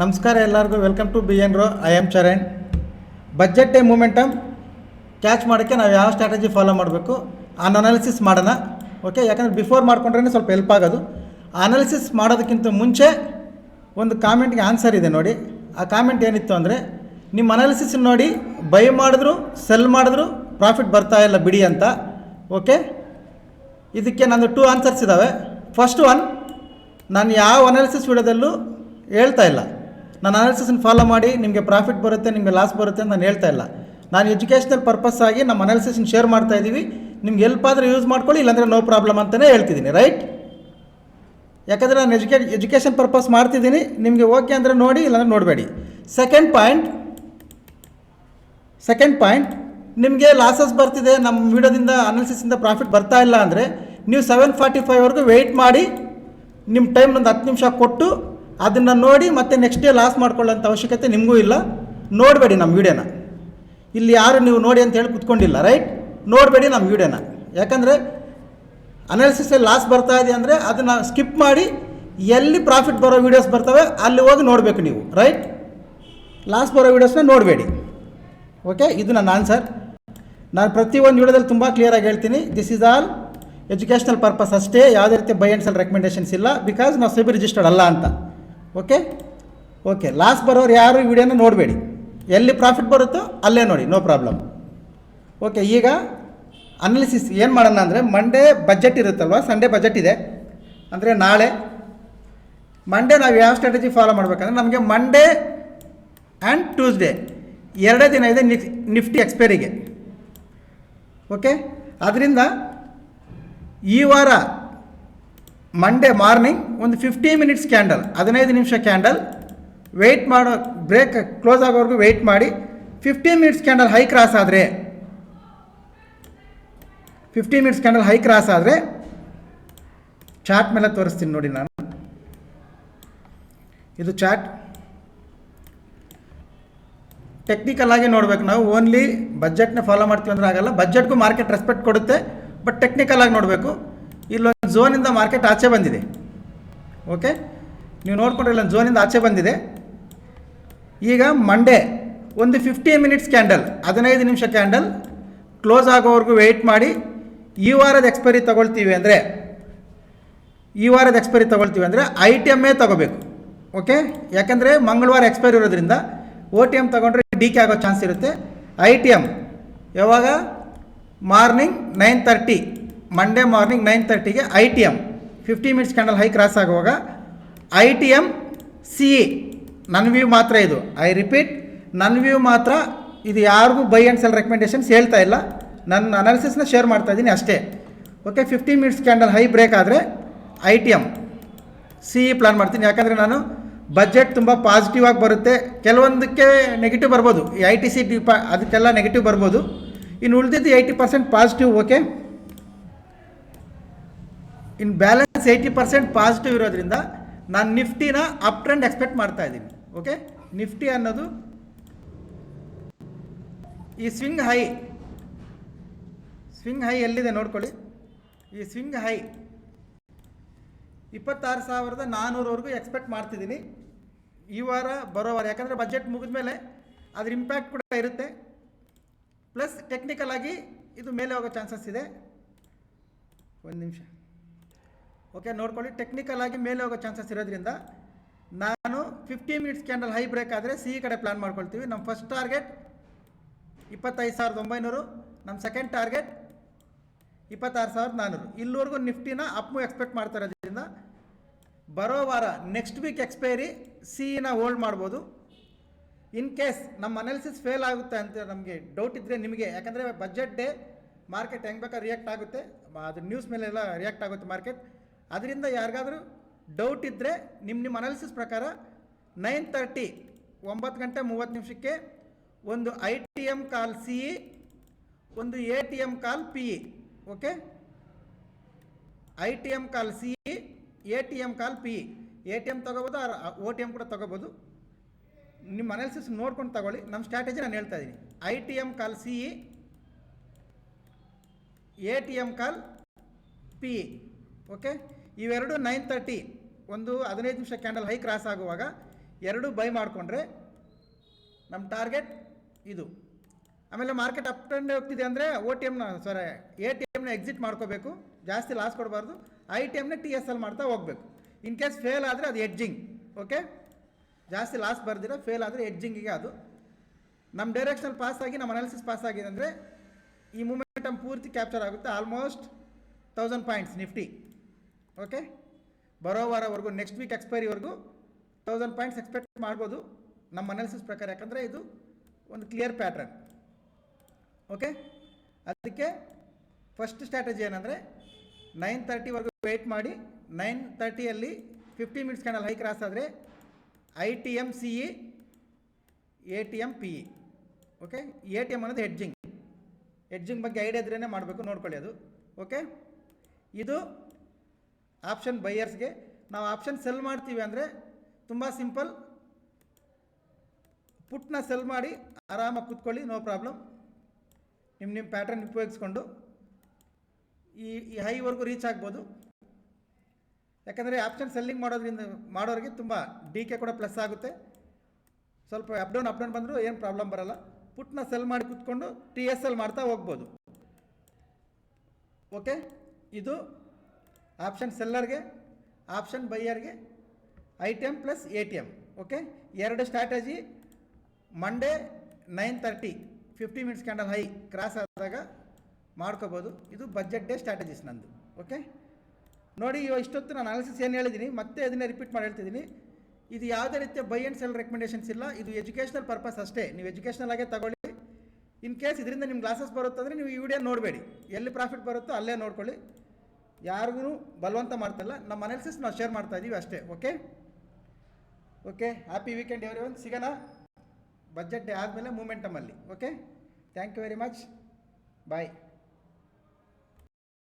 ನಮಸ್ಕಾರ ಎಲ್ಲರಿಗೂ welcome to B N rho I am Charan budget day momentum catch ಮಾಡೋಕ್ಕೆ ನಾವು ಯಾವ ಸ್ಟ್ರಾಟಜಿ ಫಾಲೋ ಮಾಡಬೇಕು? ಆನ್ ಅನಾಲಿಸಿಸ್ ಮಾಡೋಣ. ಓಕೆ ಯಾಕಂದರೆ ಬಿಫೋರ್ ಮಾಡ್ಕೊಂಡ್ರೆ ಸ್ವಲ್ಪ ಹೆಲ್ಪ್ ಆಗೋದು. ಅನಾಲಿಸಿಸ್ ಮಾಡೋದಕ್ಕಿಂತ ಮುಂಚೆ ಒಂದು ಕಾಮೆಂಟ್ಗೆ ಆನ್ಸರ್ ಇದೆ ನೋಡಿ. ಆ ಕಾಮೆಂಟ್ ಏನಿತ್ತು ಅಂದರೆ, ನಿಮ್ಮ ಅನಾಲಿಸಿಸ್ ನೋಡಿ ಬೈ ಮಾಡಿದ್ರು ಸೆಲ್ ಮಾಡಿದ್ರು ಪ್ರಾಫಿಟ್ ಬರ್ತಾ ಇಲ್ಲ ಬಿಡಿ ಅಂತ. ಓಕೆ ಇದಕ್ಕೆ ನಂದು ಟೂ ಆನ್ಸರ್ಸ್ ಇದ್ದಾವೆ ಫಸ್ಟ್ ಒನ್ ನಾನು ಯಾವ ಅನಾಲಿಸಿಸ್ ವಿಡಿಯೋದಲ್ಲೂ ಹೇಳ್ತಾ ಇಲ್ಲ. ನಾನು ಅನಾಲಿಸಿಸನ್ನು ಫಾಲೋ ಮಾಡಿ, ನಿಮಗೆ ಪ್ರಾಫಿಟ್ ಬರುತ್ತೆ, ನಿಮಗೆ ಲಾಸ್ ಬರುತ್ತೆ ಅಂತ ನಾನು ಹೇಳ್ತಾ ಇಲ್ಲ. ನಾನು ಎಜುಕೇಷನಲ್ ಪರ್ಪಸ್ ಆಗಿ ನಮ್ಮ ಅನಾಲಿಸನ್ ಶೇರ್ ಮಾಡ್ತಾ ಇದ್ದೀವಿ ನಿಮ್ಗೆ ಎಲ್ಪ್ ಆದರೆ ಯೂಸ್ ಮಾಡ್ಕೊಳ್ಳಿ, ಇಲ್ಲಾಂದರೆ ನೋ ಪ್ರಾಬ್ಲಮ್ ಅಂತಲೇ ಹೇಳ್ತಿದ್ದೀನಿ ರೈಟ್ ಯಾಕಂದರೆ ನಾನು ಎಜುಕೇ ಎಜುಕೇಷನ್ ಪರ್ಪಸ್ ಮಾಡ್ತಿದ್ದೀನಿ. ನಿಮಗೆ ಓಕೆ ಅಂದರೆ ನೋಡಿ, ಇಲ್ಲಾಂದರೆ ನೋಡಬೇಡಿ. ಸೆಕೆಂಡ್ ಪಾಯಿಂಟ್ ಸೆಕೆಂಡ್ ಪಾಯಿಂಟ್ ನಿಮಗೆ ಲಾಸಸ್ ಬರ್ತಿದೆ. ನಮ್ಮ ವಿಡಿಯೋದಿಂದ ಅನಾಲಿಸಿಸಿಂದ ಪ್ರಾಫಿಟ್ ಬರ್ತಾ ಇಲ್ಲ ಅಂದರೆ, ನೀವು ಸೆವೆನ್ ಫಾರ್ಟಿ ಫೈವ್ವರೆಗೂ ವೆಯ್ಟ್ ಮಾಡಿ ನಿಮ್ಮ ಟೈಮ್ ಒಂದು ಹತ್ತು ನಿಮಿಷ ಕೊಟ್ಟು ಅದನ್ನು ನೋಡಿ ಮತ್ತೆ ನೆಕ್ಸ್ಟ್ ಡೇ ಲಾಸ್ ಮಾಡ್ಕೊಳ್ಳೋಂಥ ಅವಶ್ಯಕತೆ ನಿಮಗೂ ಇಲ್ಲ. ನೋಡಬೇಡಿ ನಮ್ಮ ವಿಡಿಯೋನ. ಇಲ್ಲಿ ಯಾರು ನೀವು ನೋಡಿ ಅಂತ ಹೇಳಿ ಕುತ್ಕೊಂಡಿಲ್ಲ ರೈಟ್ ನೋಡಬೇಡಿ ನಮ್ಮ ವಿಡಿಯೋನ. ಯಾಕಂದರೆ ಅನಾಲಿಸಿಸಲ್ಲಿ ಲಾಸ್ ಬರ್ತಾ ಇದೆ ಅಂದರೆ ಅದನ್ನು ಸ್ಕಿಪ್ ಮಾಡಿ ಎಲ್ಲಿ ಪ್ರಾಫಿಟ್ ಬರೋ ವೀಡಿಯೋಸ್ ಬರ್ತವೆ ಅಲ್ಲಿ ಹೋಗಿ ನೋಡಬೇಕು ನೀವು ರೈಟ್ ಲಾಸ್ ಬರೋ ವೀಡಿಯೋಸ್ನ ನೋಡಬೇಡಿ. ಓಕೆ ಇದು ನನ್ನ ಆನ್ಸರ್ ನಾನು ಪ್ರತಿಯೊಂದು ವಿಡಿಯೋದಲ್ಲಿ ತುಂಬ ಕ್ಲಿಯರಾಗಿ ಹೇಳ್ತೀನಿ. This is all educational purpose ಅಷ್ಟೇ. ಯಾವುದೇ ರೀತಿ ಬೈ ಆ್ಯಂಡ್ ಸೆಲ್ ರೆಕಮೆಂಡೇಷನ್ಸ್ ಇಲ್ಲ. ಬಿಕಾಸ್ ನಾವು ಸೆಬಿ ರಿಜಿಸ್ಟರ್ಡ್ ಅಲ್ಲ ಅಂತ. ಓಕೆ ಓಕೆ ಲಾಸ್ ಬರೋರು ಯಾರು ವಿಡಿಯೋನ ನೋಡಬೇಡಿ. ಎಲ್ಲಿ ಪ್ರಾಫಿಟ್ ಬರುತ್ತೋ ಅಲ್ಲೇ ನೋಡಿ ನೋ ಪ್ರಾಬ್ಲಮ್ ಓಕೆ ಈಗ ಅನಾಲಿಸಿಸ್ ಏನು ಮಾಡೋಣ ಅಂದರೆ ಮಂಡೇ ಬಜೆಟ್ ಇರುತ್ತಲ್ವ? ಸಂಡೇ ಬಜೆಟ್ ಇದೆ. ಅಂದರೆ ನಾಳೆ. ಮಂಡೇ ನಾವು ಯಾವ ಸ್ಟ್ರಾಟಜಿ ಫಾಲೋ ಮಾಡಬೇಕಂದ್ರೆ ನಮಗೆ ಮಂಡೇ ಆ್ಯಂಡ್ ಟ್ಯೂಸ್ಡೇ ಎರಡೇ ದಿನ ಇದೆ ನಿಫ್- ನಿಫ್ಟಿ ಎಕ್ಸ್ಪೈರಿಗೆ ಓಕೆ ಅದರಿಂದ ಈ ವಾರ ಮಂಡೇ ಮಾರ್ನಿಂಗ್ ಒಂದು ಫಿಫ್ಟಿ ಮಿನಿಟ್ಸ್ ಕ್ಯಾಂಡಲ್ ಹದಿನೈದು ನಿಮಿಷ ಕ್ಯಾಂಡಲ್ ವೆಯ್ಟ್ ಮಾಡೋ ಬ್ರೇಕ್ ಕ್ಲೋಸ್ ಆಗೋವರೆಗೂ ವೆಯ್ಟ್ ಮಾಡಿ. Fifty minutes candle high cross ಆದರೆ fifty minutes candle high cross ಆದರೆ ಚಾಟ್ ಮೇಲೆ ತೋರಿಸ್ತೀನಿ ನೋಡಿ ನಾನು. ಇದು ಚಾಟ್ ಟೆಕ್ನಿಕಲ್ ಆಗಿ ನೋಡ್ಬೇಕು ನಾವು. ಓನ್ಲಿ ಬಜೆಟ್ನ ಫಾಲೋ ಮಾಡ್ತೀವಿ ಅಂದ್ರೆ ಆಗಲ್ಲ. ಬಜೆಟ್ಗೂ ಮಾರ್ಕೆಟ್ ರೆಸ್ಪೆಕ್ಟ್ ಕೊಡುತ್ತೆ ಬಟ್ ಟೆಕ್ನಿಕಲ್ ಆಗಿ ನೋಡಬೇಕು. ಇಲ್ಲೊಂದು ಝೋನಿಂದ ಮಾರ್ಕೆಟ್ ಆಚೆ ಬಂದಿದೆ. ಓಕೆ ನೀವು ನೋಡಿಕೊಂಡ್ರೆ ಇಲ್ಲೊಂದು ಝೋನಿಂದ ಆಚೆ ಬಂದಿದೆ. ಈಗ ಮಂಡೇ ಒಂದು ಫಿಫ್ಟಿ ಮಿನಿಟ್ಸ್ ಕ್ಯಾಂಡಲ್ ಹದಿನೈದು ನಿಮಿಷ ಕ್ಯಾಂಡಲ್ ಕ್ಲೋಸ್ ಆಗೋವರೆಗೂ ವೆಯ್ಟ್ ಮಾಡಿ, ಈ ವಾರದ ಎಕ್ಸ್ಪೈರಿ ತೊಗೊಳ್ತೀವಿ ಅಂದರೆ, ಈ ವಾರದ ಎಕ್ಸ್ಪೈರಿ ತೊಗೊಳ್ತೀವಿ ಅಂದರೆ ಐ ಟಿ ಎಮ್ಮೇ ತಗೋಬೇಕು. ಓಕೆ ಯಾಕಂದರೆ ಮಂಗಳವಾರ ಎಕ್ಸ್ಪೈರಿ ಇರೋದ್ರಿಂದ ಓ ಟಿ ಎಂ ತೊಗೊಂಡ್ರೆ ಡಿ ಕೆ ಆಗೋ ಚಾನ್ಸ್ ಇರುತ್ತೆ. ಐ ಟಿ ಎಂ ಯಾವಾಗ? Morning nine thirty Monday morning nine ತರ್ಟಿಗೆ I T M fifty minutes candle high cross ಆಗುವಾಗ I T M C E ನನ್ನ ವ್ಯೂ ಮಾತ್ರ ಇದು. ಐ ರಿಪೀಟ್ ನನ್ನ ವ್ಯೂ ಮಾತ್ರ ಇದು ಯಾರಿಗೂ ಬೈ ಆ್ಯಂಡ್ ಸೆಲ್ ರೆಕಮೆಂಡೇಷನ್ಸ್ ಹೇಳ್ತಾ ಇಲ್ಲ. ನನ್ನ ಅನಾಲಿಸಿಸ್ನ ಶೇರ್ ಮಾಡ್ತಾ ಇದ್ದೀನಿ ಅಷ್ಟೇ. Okay fifty minutes candle high break ಆದರೆ I T M C E plan ಮಾಡ್ತೀನಿ. ಯಾಕಂದರೆ ನಾನು ಬಜೆಟ್ ತುಂಬ ಪಾಸಿಟಿವ್ ಆಗಿ ಬರುತ್ತೆ. ಕೆಲವೊಂದಕ್ಕೆ ನೆಗೆಟಿವ್ ಬರ್ಬೋದು. ಈ ಐ ಟಿ ಸಿ ಡಿಪಾ ಅದಕ್ಕೆಲ್ಲ ನೆಗೆಟಿವ್ ಬರ್ಬೋದು. ಇನ್ನು ಉಳಿದಿದ್ದು ಏಯ್ಟಿ ಪರ್ಸೆಂಟ್ ಪಾಸಿಟಿವ್ ಓಕೆ ಇನ್ನು ಬ್ಯಾಲೆನ್ಸ್ ಏಯ್ಟಿ ಪರ್ಸೆಂಟ್ ಪಾಸಿಟಿವ್ ಇರೋದ್ರಿಂದ ನಾನು ನಿಫ್ಟಿನ ಅಪ್ ಟ್ರೆಂಡ್ ಎಕ್ಸ್ಪೆಕ್ಟ್ ಮಾಡ್ತಾ ಇದ್ದೀನಿ, ಓಕೆ? ನಿಫ್ಟಿ ಅನ್ನೋದು ಈ ಸ್ವಿಂಗ್ ಹೈ ಸ್ವಿಂಗ್ ಹೈ ಎಲ್ಲಿದೆ ನೋಡ್ಕೊಳ್ಳಿ. ಈ ಸ್ವಿಂಗ್ ಹೈ ಇಪ್ಪತ್ತಾರು ಸಾವಿರದ ನಾನ್ನೂರವರೆಗೂ ಎಕ್ಸ್ಪೆಕ್ಟ್ ಮಾಡ್ತಿದ್ದೀನಿ. ಈ ವಾರ, ಬರೋ ವಾರ, ಯಾಕಂದರೆ ಬಜೆಟ್ ಮುಗಿದ ಮೇಲೆ ಅದ್ರ ಇಂಪ್ಯಾಕ್ಟ್ ಕೂಡ ಇರುತ್ತೆ. ಪ್ಲಸ್ ಟೆಕ್ನಿಕಲ್ ಆಗಿ ಇದು ಮೇಲೆ ಹೋಗೋ ಚಾನ್ಸಸ್ ಇದೆ. ಒಂದು ನಿಮಿಷ. ಓಕೆ ನೋಡ್ಕೊಳ್ಳಿ. ಟೆಕ್ನಿಕಲ್ ಆಗಿ ಮೇಲೆ ಹೋಗೋ ಚಾನ್ಸಸ್ ಇರೋದ್ರಿಂದ ನಾನು fifty minutes candle high break ಆದರೆ ಸಿ ಕಡೆ ಪ್ಲ್ಯಾನ್ ಮಾಡ್ಕೊಳ್ತೀವಿ. ನಮ್ಮ ಫಸ್ಟ್ ಟಾರ್ಗೆಟ್ ಇಪ್ಪತ್ತೈದು ಸಾವಿರದ ಒಂಬೈನೂರು ನಮ್ಮ ಸೆಕೆಂಡ್ ಟಾರ್ಗೆಟ್ ಇಪ್ಪತ್ತಾರು ಸಾವಿರದ ನಾನ್ನೂರು ಇಲ್ಲಿವರೆಗೂ ನಿಫ್ಟಿನ ಅಪ್ಪು ಎಕ್ಸ್ಪೆಕ್ಟ್ ಮಾಡ್ತಾ ಇರೋದ್ರಿಂದ ಬರೋ ವಾರ ನೆಕ್ಸ್ಟ್ ವೀಕ್ ಎಕ್ಸ್ಪೈರಿ ಸಿನ ಹೋಲ್ಡ್ ಮಾಡ್ಬೋದು. ಇನ್ ಕೇಸ್ ನಮ್ಮ ಅನಾಲಿಸಿಸ್ ಫೇಲ್ ಆಗುತ್ತೆ ಅಂತ ನಮಗೆ ಡೌಟ್ ಇದ್ದರೆ ನಿಮಗೆ, ಯಾಕಂದರೆ ಬಜೆಟ್ ಡೇ ಮಾರ್ಕೆಟ್ ಹೆಂಗೆ ಬೇಕಾದ್ರೆ ರಿಯಾಕ್ಟ್ ಆಗುತ್ತೆ. ಅದು ನ್ಯೂಸ್ ಮೇಲೆಲ್ಲ ರಿಯಾಕ್ಟ್ ಆಗುತ್ತೆ ಮಾರ್ಕೆಟ್ ಅದರಿಂದ ಯಾರಿಗಾದರೂ ಡೌಟ್ ಇದ್ದರೆ ನಿಮ್ಮ ನಿಮ್ಮ ಅನಾಲಿಸಿಸ್ ಪ್ರಕಾರ ನೈನ್ ತರ್ಟಿ ಒಂಬತ್ತು ಗಂಟೆ ಮೂವತ್ತು ನಿಮಿಷಕ್ಕೆ ಒಂದು I T M call C E ಒಂದು A T M call P E okay I T M call C E A T M call P E A T M ತೊಗೋಬೋದು O T M ಕೂಡ ತೊಗೋಬೋದು. ನಿಮ್ಮ analysis ನೋಡ್ಕೊಂಡು ತಗೊಳ್ಳಿ. ನಮ್ಮ strategy ನಾನು ಹೇಳ್ತಾ ಇದ್ದೀನಿ I T M call C E A T M call P E okay ಇವೆರಡು ನೈನ್ ತರ್ಟಿ ಒಂದು ಹದಿನೈದು ನಿಮಿಷ ಕ್ಯಾಂಡಲ್ ಹೈ ಕ್ರಾಸ್ ಆಗುವಾಗ ಎರಡು ಬೈ ಮಾಡಿಕೊಂಡ್ರೆ ನಮ್ಮ ಟಾರ್ಗೆಟ್ ಇದು. ಆಮೇಲೆ ಮಾರ್ಕೆಟ್ ಅಪ್ ಟ್ರೆಂಡ್ ಹೋಗ್ತಿದೆ ಅಂದರೆ ಓ ಟಿ ಎಮ್ನ ಸಾರಿ ಎ ಟಿ ಎಮ್ನ ಎಕ್ಸಿಟ್ ಮಾಡ್ಕೋಬೇಕು. ಜಾಸ್ತಿ ಲಾಸ್ ಕೊಡಬಾರ್ದು. ಐ ಟಿ ಎಮ್ನ ಟಿ ಎಸ್ ಎಲ್ ಮಾಡ್ತಾ ಹೋಗ್ಬೇಕು. ಇನ್ ಕೇಸ್ ಫೇಲ್ ಆದರೆ ಅದು ಎಡ್ಜಿಂಗ್ ಓಕೆ ಜಾಸ್ತಿ ಲಾಸ್ ಬರ್ದಿರ ಫೇಲ್ ಆದರೆ ಎಡ್ಜಿಂಗಿಗೆ ಅದು. ನಮ್ಮ ಡೈರೆಕ್ಷನ್ ಪಾಸ್ ಆಗಿ ನಮ್ಮ ಅನಾಲಿಸಿಸ್ ಪಾಸ್ ಆಗಿದೆ ಅಂದರೆ ಈ ಮೂಮೆಂಟಮ್ ಪೂರ್ತಿ ಕ್ಯಾಪ್ಚರ್ ಆಗುತ್ತೆ. Almost thousand points Nifty okay ಬರೋ ವಾರವರೆಗೂ ನೆಕ್ಸ್ಟ್ ವೀಕ್ ಎಕ್ಸ್ಪೈರಿವರೆಗೂ ತೌಸಂಡ್ ಪಾಯಿಂಟ್ಸ್ ಎಕ್ಸ್ಪೆಕ್ಟ್ ಮಾಡ್ಬೋದು ನಮ್ಮ ಅನಾಲಿಸಿಸ್ ಪ್ರಕಾರ, ಯಾಕಂದರೆ ಇದು ಒಂದು ಕ್ಲಿಯರ್ ಪ್ಯಾಟ್ರನ್ ಓಕೆ ಅದಕ್ಕೆ ಫಸ್ಟ್ ಸ್ಟ್ರಾಟಜಿ ಏನಂದರೆ ನೈನ್ ತರ್ಟಿವರೆಗೂ ವೆಯ್ಟ್ ಮಾಡಿ nine ತರ್ಟಿಯಲ್ಲಿ fifty minutes candle high cross ಆದರೆ I T M C E A T M P E okay A T M ಅನ್ನೋದು ಹೆಡ್ಜಿಂಗ್ ಹೆಡ್ಜಿಂಗ್ ಬಗ್ಗೆ ಐಡಿಯಾ ಇದ್ರೇ ಮಾಡಬೇಕು, ನೋಡ್ಕೊಳ್ಳಿ ಅದು. ಓಕೆ ಇದು ಆಪ್ಷನ್ ಬೈಯರ್ಸ್ಗೆ ನಾವು ಆಪ್ಷನ್ ಸೆಲ್ ಮಾಡ್ತೀವಿ ಅಂದರೆ ತುಂಬ ಸಿಂಪಲ್ ಪುಟ್ನ ಸೆಲ್ ಮಾಡಿ ಆರಾಮಾಗಿ ಕೂತ್ಕೊಳ್ಳಿ ನೋ ಪ್ರಾಬ್ಲಮ್ ನಿಮ್ಮ ನಿಮ್ಮ ಪ್ಯಾಟ್ರನ್ ಉಪಯೋಗಿಸ್ಕೊಂಡು ಈ ಈ ಹೈವರೆಗೂ ರೀಚ್ ಆಗ್ಬೋದು. ಯಾಕಂದರೆ ಆಪ್ಷನ್ ಸೆಲ್ಲಿಂಗ್ ಮಾಡೋದ್ರಿಂದ, ಮಾಡೋರಿಗೆ ತುಂಬ ಡಿ ಕೆ ಕೂಡ ಪ್ಲಸ್ ಆಗುತ್ತೆ. ಸ್ವಲ್ಪ ಅಪ್ ಡೌನ್ ಅಪ್ ಡೌನ್ ಬಂದರೂ ಏನು ಪ್ರಾಬ್ಲಮ್ ಬರಲ್ಲ. ಪುಟ್ನ ಸೆಲ್ ಮಾಡಿ ಕೂತ್ಕೊಂಡು ಟಿ ಎಸ್ ಎಲ್ ಮಾಡ್ತಾ ಹೋಗ್ಬೋದು. ಓಕೆ ಇದು ಆಪ್ಷನ್ ಸೆಲ್ಲರ್ಗೆ option ಬೈಯರ್ಗೆ I T M plus A T M okay ಎರಡು strategy Monday nine thirty fifty minutes candle high cross ಆದಾಗ ಮಾಡ್ಕೋಬೋದು. ಇದು ಬಜೆಟ್ ಡೇ ಸ್ಟ್ರಾಟಜೀಸ್ ನಂದು ಓಕೆ ನೋಡಿ ಇಷ್ಟೊತ್ತು ನಾನು ಅನಾಲಿಸಿಸ್ ಏನು ಹೇಳಿದ್ದೀನಿ ಮತ್ತೆ ಅದನ್ನೇ ರಿಪೀಟ್ ಮಾಡಿ ಹೇಳ್ತಿದ್ದೀನಿ ಇದು ಯಾವುದೇ ರೀತಿಯ ಬೈ ಆ್ಯಂಡ್ ಸೆಲ್ ರೆಕಮೆಂಡೇಷನ್ಸ್ ಇಲ್ಲ. ಇದು ಎಜುಕೇಷನಲ್ ಪರ್ಪಸ್ ಅಷ್ಟೇ. ನೀವು ಎಜುಕೇಷನಲ್ ಆಗೇ ತಗೊಳ್ಳಿ. ಇನ್ ಕೇಸ್ ಇದರಿಂದ ನಿಮ್ಗೆ ಬರುತ್ತೆ ಬರುತ್ತಂದರೆ ನೀವು ಈ ವಿಡಿಯೋ ನೋಡಬೇಡಿ. ಎಲ್ಲಿ ಪ್ರಾಫಿಟ್ ಬರುತ್ತೋ ಅಲ್ಲೇ ನೋಡ್ಕೊಳ್ಳಿ. ಯಾರಿಗೂ ಬಲವಂತ ಮಾಡ್ತಲ್ಲ ನಮ್ಮ ಅನಾಲಿಸಿಸ್ ನಾವು ಶೇರ್ ಮಾಡ್ತಾ ಇದ್ದೀವಿ ಅಷ್ಟೇ okay okay happy weekend everyone ಸಿಗೋಣ? ಬಜೆಟ್ ಡೇ ಆದಮೇಲೆ ಮೂಮೆಂಟಮಲ್ಲಿ okay thank you very much bye